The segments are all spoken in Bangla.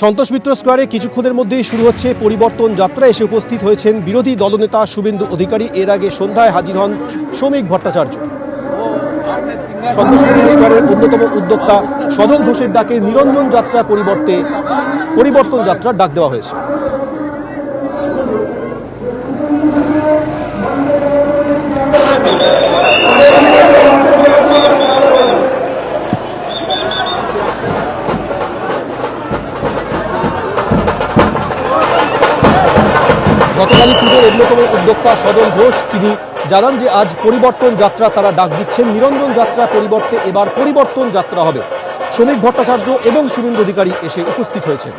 সন্তোষ মিত্র স্কোয়ারে কিছুক্ষণের মধ্যেই শুরু হচ্ছে পরিবর্তন যাত্রা। এসে উপস্থিত হয়েছেন বিরোধী দলনেতা শুভেন্দু অধিকারী। এর আগে সন্ধ্যায় হাজির হন শ্রমিক ভট্টাচার্য। সন্তোষ মিত্র স্কোয়ারের অন্যতম উদ্যোক্তা সদল ঘোষের ডাকে নিরঞ্জন যাত্রা পরিবর্তে পরিবর্তন যাত্রার ডাক দেওয়া হয়েছে। গতকালই পুজোর অন্যতম উদ্যোক্তা সদল ঘোষ। তিনি জানান যে, আজ পরিবর্তন যাত্রা তারা ডাক দিচ্ছেন। নিরঞ্জন যাত্রা পরিবর্তে এবার পরিবর্তন যাত্রা হবে। শ্রমিক ভট্টাচার্য এবং শুভেন্দু অধিকারী এসে উপস্থিত হয়েছেন।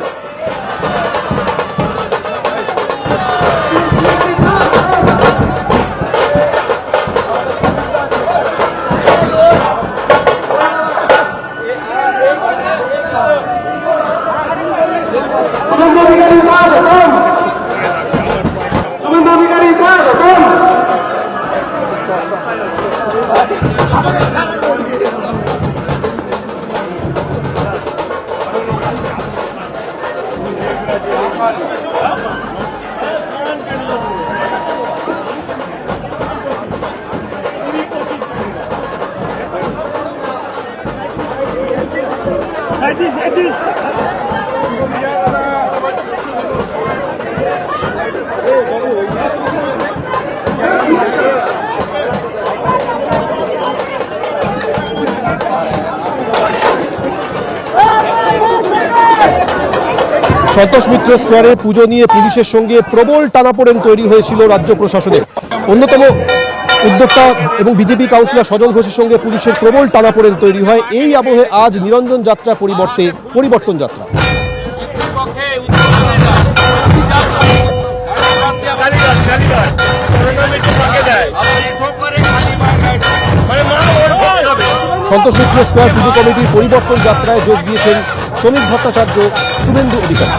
Hadi hadi. সন্তোষ মিত্র স্কোয়ারে পুজো নিয়ে পুলিশের সঙ্গে প্রবল টানাপোড়েন তৈরি হয়েছিল রাজ্য প্রশাসনের। অন্যতম উদ্যোক্তা এবং বিজেপি কাউন্সিলর সজল ঘোষের সঙ্গে পুলিশের প্রবল টানাপোড়েন তৈরি হয়। এই আবহে আজ নিরঞ্জন যাত্রা পরিবর্তে পরিবর্তন যাত্রা। সন্তোষ মিত্র স্কোয়ার পুজো কমিটির পরিবর্তন যাত্রায় যোগ দিয়েছেন শ্রমিক ভট্টাচার্য শুভেন্দু অধিকারী।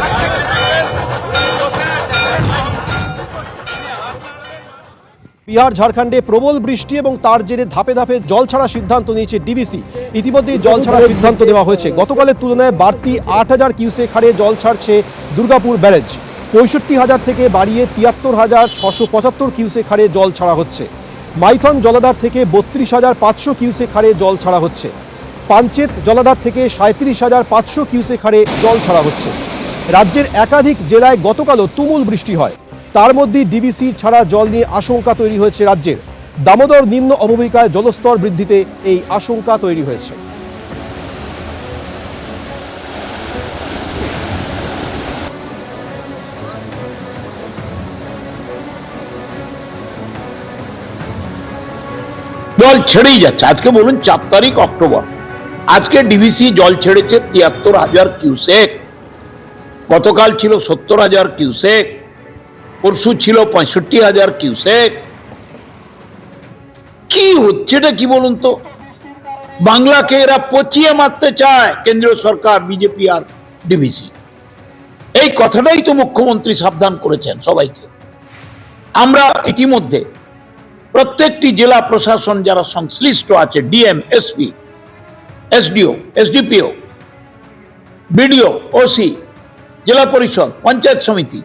বিহার, ঝাড়খণ্ডে প্রবল বৃষ্টি এবং তার জেরে ধাপে ধাপে জল ছাড়া সিদ্ধান্ত নিয়েছে ডিবিসি। ইতিমধ্যেই জল ছাড়ার সিদ্ধান্ত নেওয়া হয়েছে। গতকালের তুলনায় বাড়তি আট হাজার কিউসেক হারে জল ছাড়ছে দুর্গাপুর ব্যারেজ। পঁয়ষট্টি হাজার থেকে বাড়িয়ে তিয়াত্তর হাজার ছশো পঁচাত্তর কিউসেক হারে জল ছাড়া হচ্ছে। মাইথন জলাধার থেকে বত্রিশ হাজার পাঁচশো কিউসেক হারে জল ছাড়া হচ্ছে। পাঞ্চেত জলাধার থেকে সাঁত্রিশ হাজার পাঁচশো কিউসেক হারে জল ছাড়া হচ্ছে। রাজ্যের একাধিক জেলায় গতকালও তুমুল বৃষ্টি হয়। তার মধ্যে ডিবিসি ছাড়া জল নিয়ে আশঙ্কা তৈরি হয়েছে রাজ্যের। দামোদর নিম্ন অববাহিকায় জলস্তর বৃদ্ধিতে এই আশঙ্কা তৈরি হয়েছে। জল ছেড়েই যাচ্ছে। আজকে বলুন, চার তারিখ, অক্টোবর। আজকে ডিভিসি জল ছেড়েছে তিয়াত্তর হাজার কিউসেক। গতকাল ছিল সত্তর হাজার কিউসেক, পরশু ছিল পঁয়ষট্টি হাজার কিউসেক। কি হচ্ছেটা কি বলুন তো? বাংলাকে এরা পচিয়ে মারতে চায় কেন্দ্রীয় সরকার বিজেপি আর ডিভিসি এই কথাটাই তো মুখ্যমন্ত্রী সাবধান করেছেন সবাইকে। আমরা ইতিমধ্যে প্রত্যেকটি জেলা প্রশাসন যারা সংশ্লিষ্ট আছে DM SP SDO, SDPO, BDO, OC, জেলা পরিষদ, পঞ্চায়েত সমিতি,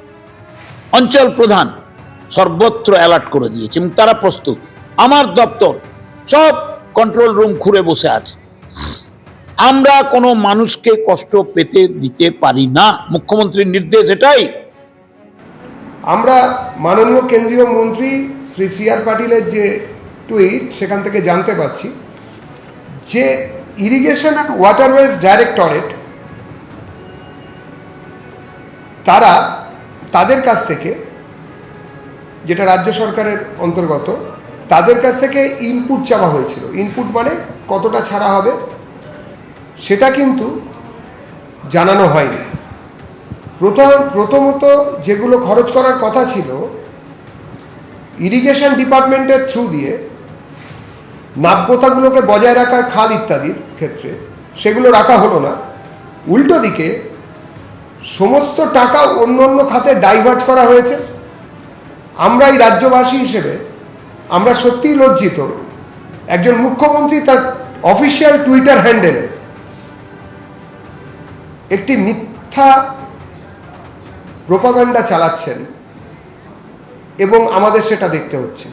অঞ্চল প্রধান সর্বত্র অ্যালার্ট করে দিয়েছে তারা প্রস্তুত। আমার দপ্তর সব কন্ট্রোল রুম খুঁড়ে বসে আছে। আমরা কোনো মানুষকে কষ্ট পেতে দিতে পারি না। মুখ্যমন্ত্রীর নির্দেশ এটাই। আমরা মাননীয় কেন্দ্রীয় মন্ত্রী শ্রী সি আর পাটিলের যে টুইট সেখান থেকে জানতে পারছি যে ইরিগেশন অ্যান্ড ওয়াটারওয়েজ ডাইরেক্টরেট তারা তাদের কাছ থেকে, যেটা রাজ্য সরকারের অন্তর্গত, তাদের কাছ থেকে ইনপুট চাওয়া হয়েছিল। ইনপুট মানে কতটা ছাড়া হবে, সেটা কিন্তু জানানো হয়নি। প্রথম, প্রথমত যেগুলো খরচ করার কথা ছিল ইরিগেশন ডিপার্টমেন্টের থ্রু দিয়ে নাব্যতাগুলোকে বজায় রাখার খাল ইত্যাদির ক্ষেত্রে সেগুলো রাখা হলো না। উল্টো দিকে সমস্ত টাকা অন্য অন্য খাতে ডাইভার্ট করা হয়েছে। আমরা এই রাজ্যবাসী হিসেবে আমরা সত্যিই লজ্জিত। একজন মুখ্যমন্ত্রী তার অফিসিয়াল টুইটার হ্যান্ডেলে একটি মিথ্যা প্রোপাগান্ডা চালাচ্ছেন এবং আমাদের সেটা দেখতে হচ্ছে।